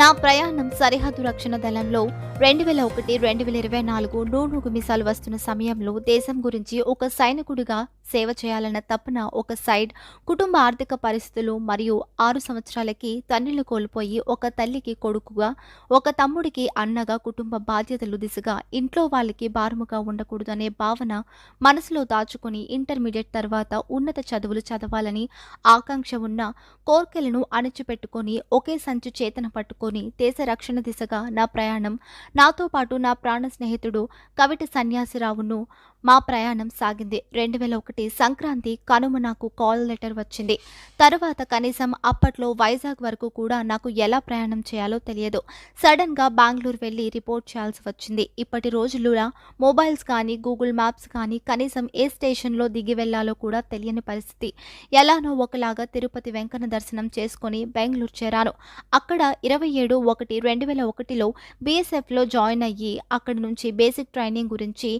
నా ప్రయాణం సరిహద్దు రక్షణ దళంలో రెండు వేల ఒకటి రెండు వేల ఇరవై నాలుగు నూనూగు మిసాలు వస్తున్న సమయంలో దేశం గురించి ఒక సైనికుడిగా సేవ చేయాలన్న తపన ఒక సైడ్ కుటుంబ ఆర్థిక పరిస్థితులు మరియు ఆరు సంవత్సరాలకి తండ్రిని కోల్పోయి ఒక తల్లికి కొడుకుగా ఒక తమ్ముడికి అన్నగా కుటుంబ బాధ్యతలు దిశగా ఇంట్లో వాళ్ళకి భారముగా ఉండకూడదు అనే భావన మనసులో దాచుకొని ఇంటర్మీడియట్ తర్వాత ఉన్నత చదువులు చదవాలని ఆకాంక్ష ఉన్న కోర్కెలను అణచిపెట్టుకొని ఒకే సంచు చేతన పట్టుకొని దేశ రక్షణ దిశగా నా ప్రయాణం నాతో పాటు నా ప్రాణ స్నేహితుడు కవిటి సన్యాసిరావును మా ప్రయాణం సాగింది. రెండు వేల ఒకటి సంక్రాంతి కనుమ నాకు కాల్ లెటర్ వచ్చింది. తర్వాత కనీసం అప్పట్లో వైజాగ్ వరకు కూడా నాకు ఎలా ప్రయాణం చేయాలో తెలియదు. సడన్గా బెంగళూరు వెళ్ళి రిపోర్ట్ చేయాల్సి వచ్చింది. ఇప్పటి రోజులులా మొబైల్స్ కానీ గూగుల్ మ్యాప్స్ కానీ కనీసం ఏ స్టేషన్లో దిగి వెళ్ళాలో కూడా తెలియని పరిస్థితి. ఎలానో ఒకలాగా తిరుపతి వెంకన్న దర్శనం చేసుకొని బెంగళూరు చేరాను. అక్కడ ఇరవై ఏడు ఒకటి రెండు వేల ఒకటిలో బీఎస్ఎఫ్లో జాయిన్ అయ్యి అక్కడి నుంచి బేసిక్ ట్రైనింగ్ గురించి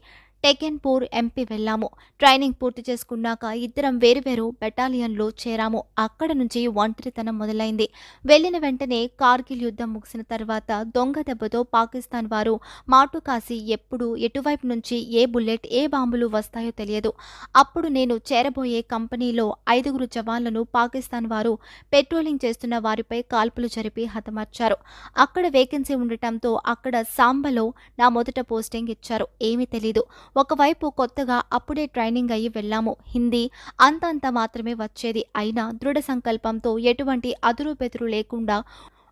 టెకెన్పూర్ ఎంపీ వెళ్ళాము. ట్రైనింగ్ పూర్తి చేసుకున్నాక ఇద్దరం వేరువేరు బెటాలియన్లో చేరాము. అక్కడ నుంచి ఒంటరితనం మొదలైంది. వెళ్ళిన వెంటనే కార్గిల్ యుద్ధం ముగిసిన తర్వాత దొంగ దెబ్బతో పాకిస్తాన్ వారు మాటు కాసి ఎప్పుడు ఎటువైపు నుంచి ఏ బుల్లెట్ ఏ బాంబులు వస్తాయో తెలియదు. అప్పుడు నేను చేరబోయే కంపెనీలో ఐదుగురు జవాన్లను పాకిస్తాన్ వారు పెట్రోలింగ్ చేస్తున్న వారిపై కాల్పులు జరిపి హతమార్చారు. అక్కడ వేకెన్సీ ఉండటంతో అక్కడ సాంబలో నా మొదట పోస్టింగ్ ఇచ్చారు. ఏమీ తెలీదు. ఒకవైపు కొత్తగా అప్పుడే ట్రైనింగ్ అయ్యి వెళ్ళాము. హిందీ అంతంత మాత్రమే వచ్చేది. అయినా దృఢ సంకల్పంతో ఎటువంటి అదురు బెదురు లేకుండా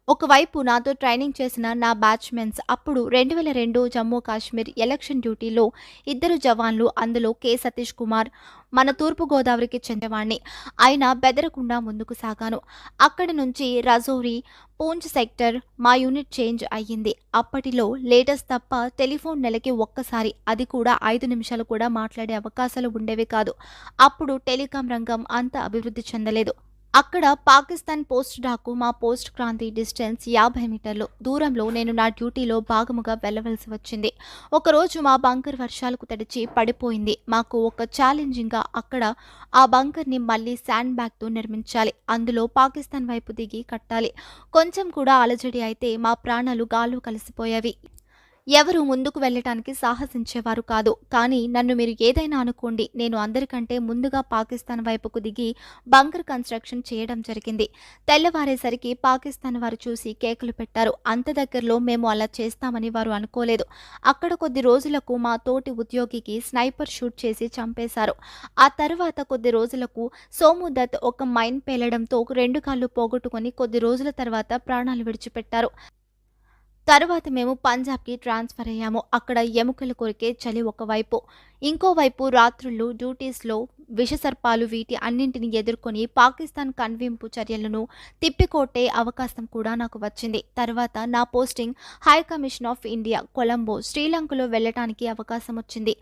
ఒకవైపు నాతో ట్రైనింగ్ చేసిన నా బ్యాచ్మెన్స్ అప్పుడు రెండు వేల రెండు జమ్మూ కాశ్మీర్ ఎలక్షన్ డ్యూటీలో ఇద్దరు జవాన్లు అందులో కె. సతీష్ కుమార్ మన తూర్పు గోదావరికి చెందినవాణ్ణి. అయినా బెదరకుండా ముందుకు సాగాను. అక్కడి నుంచి రజౌరి పూంచ్ సెక్టర్ మా యూనిట్ చేంజ్ అయ్యింది. అప్పటిలో లేటెస్ట్ తప్ప టెలిఫోన్ నెలకి ఒక్కసారి అది కూడా ఐదు నిమిషాలు కూడా మాట్లాడే అవకాశాలు ఉండేవి కాదు. అప్పుడు టెలికాం రంగం అంత అభివృద్ధి చెందలేదు. అక్కడ పాకిస్తాన్ పోస్ట్ డాకు మా పోస్ట్ క్రాంతి డిస్టెన్స్ యాభై మీటర్లు దూరంలో నేను నా డ్యూటీలో భాగముగా వెళ్ళవలసి వచ్చింది. ఒకరోజు మా బంకర్ వర్షాలకు తడిచి పడిపోయింది. మాకు ఒక ఛాలెంజింగ్గా అక్కడ ఆ బంకర్ని మళ్ళీ శాండ్ బ్యాగ్తో నిర్మించాలి. అందులో పాకిస్తాన్ వైపు దిగి కట్టాలి. కొంచెం కూడా అలజడి అయితే మా ప్రాణాలు గాల్లో కలిసిపోయేవి. ఎవరు ముందుకు వెళ్ళటానికి సాహసించేవారు కాదు. కానీ నన్ను మీరు ఏదైనా అనుకోండి నేను అందరికంటే ముందుగా పాకిస్తాన్ వైపుకు దిగి బంకర్ కన్స్ట్రక్షన్ చేయడం జరిగింది. తెల్లవారేసరికి పాకిస్తాన్ వారు చూసి కేకులు పెట్టారు. అంత దగ్గరలో మేము అలా చేస్తామని వారు అనుకోలేదు. అక్కడ కొద్ది రోజులకు మా తోటి ఉద్యోగికి స్నైపర్ షూట్ చేసి చంపేశారు. ఆ తర్వాత కొద్ది రోజులకు సోము దత్ ఒక మైన్ పేలడంతో రెండు కాళ్ళు పోగొట్టుకొని కొద్ది రోజుల తర్వాత ప్రాణాలు విడిచిపెట్టారు. తర్వాత మేము పంజాబ్కి ట్రాన్స్ఫర్ అయ్యాము. అక్కడ ఎముకలు కొరికే చలి ఒకవైపు ఇంకోవైపు రాత్రుళ్ళు డ్యూటీస్లో విషసర్పాలు వీటి అన్నింటిని ఎదుర్కొని పాకిస్తాన్ కన్వింపు చర్యలను తిప్పికొట్టే అవకాశం కూడా నాకు వచ్చింది. తర్వాత నా posting high commission of India Colombo శ్రీలంకలో వెళ్ళటానికి అవకాశం వచ్చింది.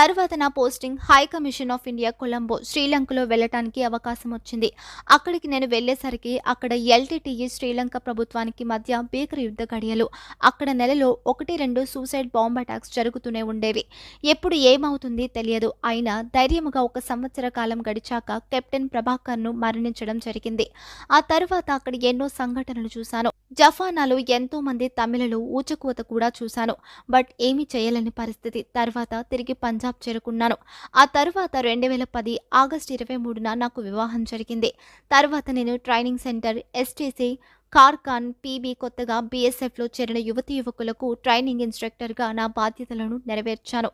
తర్వాత నా posting high commission of India Colombo శ్రీలంకలో వెళ్ళటానికి అవకాశం వచ్చింది. అక్కడికి నేను వెళ్ళేసరికి అక్కడ ఎల్టీటీఈ శ్రీలంక ప్రభుత్వానికి మధ్య భీకర యుద్ధ గడియలు. అక్కడ నెలలో ఒకటి రెండు సూసైడ్ బాంబ్ అటాక్స్ జరుగుతూనే ఉండేవి. ఎప్పుడు ఏమవుతుంది తెలియదు. అయినా ధైర్యముగా ఒక సంవత్సర కాలం గడిచాక కెప్టెన్ ప్రభాకర్ను మరణించడం జరిగింది. ఆ తర్వాత అక్కడ ఎన్నో సంఘటనలు చూశాను. జఫానాలో ఎంతో మంది తమిళలు ఊచకూత కూడా చూశాను. బట్ ఏమీ చేయలేని పరిస్థితి. తర్వాత తిరిగి పంజాబ్ చేరుకున్నాను ఆ తర్వాత రెండు వేల పది ఆగస్టు ఇరవై మూడున నాకు వివాహం జరిగింది. తర్వాత నేను training centre STC Kharkan P B కొత్తగా బీఎస్ఎఫ్లో చేరిన యువతి యువకులకు ట్రైనింగ్ ఇన్స్ట్రక్టర్గా నా బాధ్యతలను నెరవేర్చాను.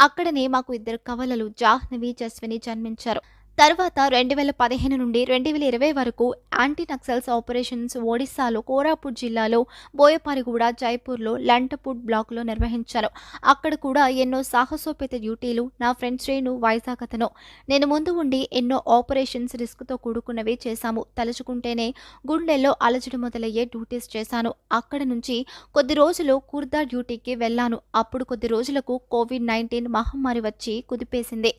అక్కడనే మాకు ఇద్దరు కవలలు జాహ్నవి జస్విని జన్మించారు. తర్వాత రెండు వేల పదిహేను నుండి రెండు వేల ఇరవై వరకు యాంటీ నక్సల్స్ ఆపరేషన్స్ ఒడిశాలో కోరాపూట్ జిల్లాలో బోయపారిగూడ జైపూర్లో లంటపూట్ బ్లాక్లో నిర్వహించాను అక్కడ కూడా ఎన్నో సాహసోపేత డ్యూటీలు నా ఫ్రెండ్ శ్రేణు వైజాగ్ అతను. నేను ముందు ఉండి ఎన్నో ఆపరేషన్స్ రిస్క్తో కూడుకున్నవి చేశాము. తలుచుకుంటేనే గుండెల్లో అలజడి మొదలయ్యే డ్యూటీస్ చేశాను. అక్కడ నుంచి కొద్ది రోజులు కుర్దా డ్యూటీకి వెళ్ళాను. అప్పుడు కొద్ది రోజులకు కోవిడ్ నైన్టీన్ మహమ్మారి వచ్చి కుదిపేసింది.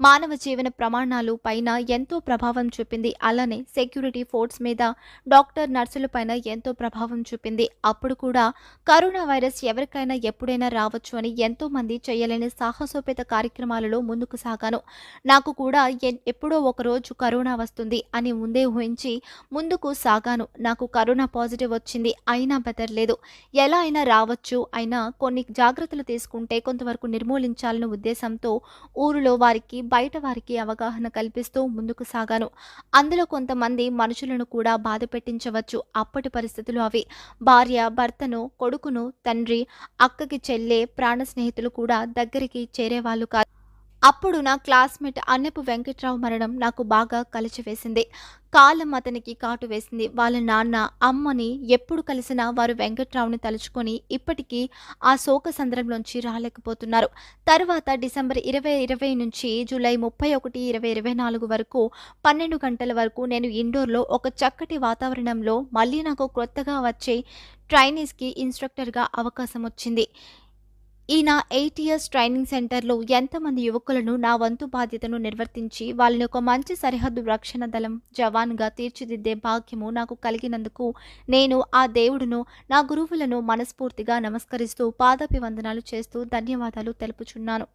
మానవ జీవన ప్రమాణాలు పైన ఎంతో ప్రభావం చూపింది. అలానే సెక్యూరిటీ ఫోర్స్ మీద డాక్టర్ నర్సుల పైన ఎంతో ప్రభావం చూపింది. అప్పుడు కూడా కరోనా వైరస్ ఎవరికైనా ఎప్పుడైనా రావచ్చు అని ఎంతో మంది చేయలేని సాహసోపేత కార్యక్రమాలలో ముందుకు సాగాను. నాకు కూడా ఎప్పుడో ఒక రోజు కరోనా వస్తుంది అని ముందే ఊహించి ముందుకు సాగాను. నాకు కరోనా పాజిటివ్ వచ్చింది. అయినా బెదర్లేదు ఎలా అయినా రావచ్చు. అయినా కొన్ని జాగ్రత్తలు తీసుకుంటే కొంతవరకు నిర్మూలించాలనే ఉద్దేశంతో ఊరిలో వారికి బయట వారికి అవగాహన కల్పిస్తూ ముందుకు సాగాను. అందులో కొంతమంది మనుషులను కూడా బాధ పెట్టించవచ్చు. అప్పటి పరిస్థితులు అవి. భార్య భర్తను కొడుకును తండ్రి అక్కకి చెల్లె ప్రాణ స్నేహితులు కూడా దగ్గరికి చేరేవాళ్ళు కాదు. అప్పుడు నా క్లాస్మేట్ అన్నపు వెంకట్రావు మరణం నాకు బాగా కలిచివేసింది. కాలం అతనికి కాటు వేసింది. వాళ్ళ నాన్న అమ్మని ఎప్పుడు కలిసినా వారు వెంకట్రావుని తలుచుకొని ఇప్పటికీ ఆ శోక సంద్రంలోంచి రాలేకపోతున్నారు. తర్వాత డిసెంబర్ ఇరవై ఇరవై నుంచి జూలై ముప్పై ఒకటి ఇరవై ఇరవై నాలుగు వరకు పన్నెండు గంటల వరకు నేను ఇండోర్లో ఒక చక్కటి వాతావరణంలో మళ్ళీ నాకు కొత్తగా వచ్చే ట్రైనీస్కి ఇన్స్ట్రక్టర్గా అవకాశం వచ్చింది. ఈ నా ఎయిట్ ఇయర్స్ ట్రైనింగ్ సెంటర్లో ఎంతమంది యువకులను నా వంతు బాధ్యతను నిర్వర్తించి వాళ్ళని ఒక మంచి సరిహద్దు రక్షణ దళం జవాన్గా తీర్చిదిద్దే భాగ్యము నాకు కలిగినందుకు నేను ఆ దేవుడును నా గురువులను మనస్ఫూర్తిగా నమస్కరిస్తూ పాదాభివందనాలు చేస్తూ ధన్యవాదాలు తెలుపుచున్నాను.